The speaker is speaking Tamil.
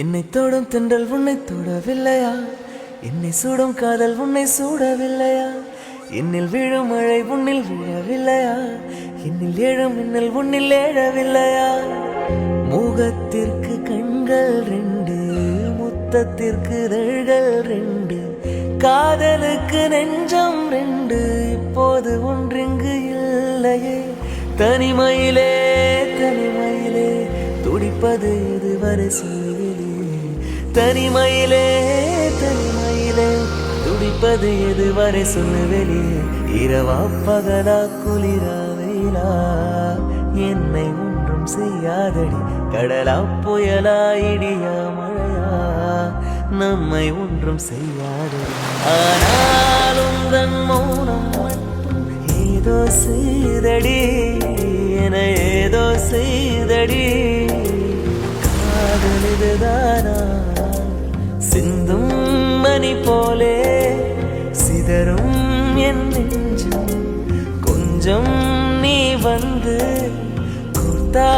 என்னை தொடும் தென்றல் உன்னை தொடவில்லையா? என்னை சூடும் காதல் உன்னை சூடவில்லையா? என்னில் விழும் மழை உன்னில் விழவில்லையா? என்னில் ஏழும் மின்னல் உன்னில் ஏழவில்லையா முகத்திற்கு கண்கள் ரெண்டு முத்தத்திற்கு இதழ்கள் ரெண்டு காதலுக்கு நெஞ்சம் ரெண்டு இப்போது ஒன்றிங்கு இல்லையே. தனிமையிலே தனிமையிலே துடிப்பது இதுவரை தனிமையிலே தனிமையிலே. துடிப்பது எதுவரை சொல்லு வெளியே. இரவா பகலா குளிரா வெயிலா. என்னை ஒன்றும் செய்யாதடி. கடலா புயலா இடியா மழையா. நம்மை ஒன்றும் செய்யாதடி. ஆனாலும் தன் மௌனம் மட்டும் ஏதோ செய்தடி. என ஏதோ செய்தடி. இதுதானா சிந்தும் மணி போலே சிதறும் என் நெஞ்சம். கொஞ்சம் நீ வந்து கொடுத்தா